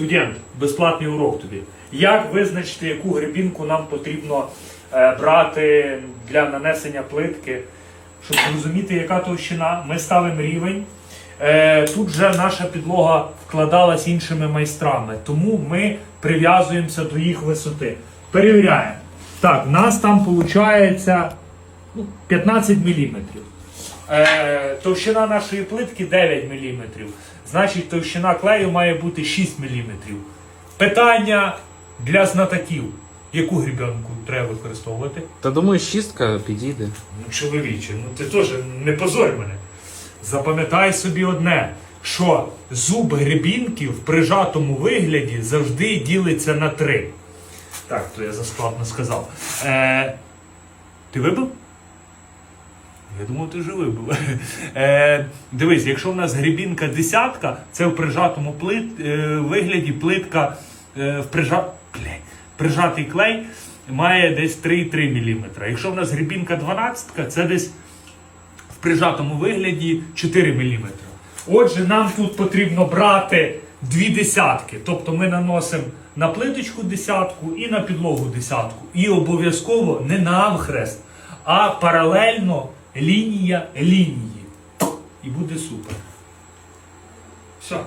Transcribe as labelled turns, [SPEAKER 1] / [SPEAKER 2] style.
[SPEAKER 1] Студент, безплатний урок тобі. Як визначити, яку грибінку нам потрібно е, брати для нанесення плитки, щоб зрозуміти, яка товщина, ми ставимо рівень. Е, тут вже наша підлога вкладалась іншими майстрами, тому ми прив'язуємося до їх висоти. Перевіряємо. Так, в нас там виходить ну, 15 мм. Е, товщина нашої плитки 9 мм. Значить, товщина клею має бути 6 мм. Питання для знатоків. Яку грібенку треба використовувати?
[SPEAKER 2] Та думаю, шістка підійде.
[SPEAKER 1] Ну, чоловіче, ну ти теж не позорь мене. Запам'ятай собі одне, що зуб грибінки в прижатому вигляді завжди ділиться на три. Так, то я заскладно сказав. Е, ти вибив? Я думав, ти вже вибив. Е, дивись, якщо в нас грибінка десятка, це в прижатому плит, е, вигляді плитка е, в прижа... клей. прижатий клей має десь 3,3 мм. Якщо в нас грибінка 12, це десь в прижатому вигляді 4 мм. Отже, нам тут потрібно брати дві десятки. Тобто ми наносимо на плиточку десятку і на підлогу десятку. І обов'язково не навхрест, а паралельно лінія лінії. І буде супер. Все.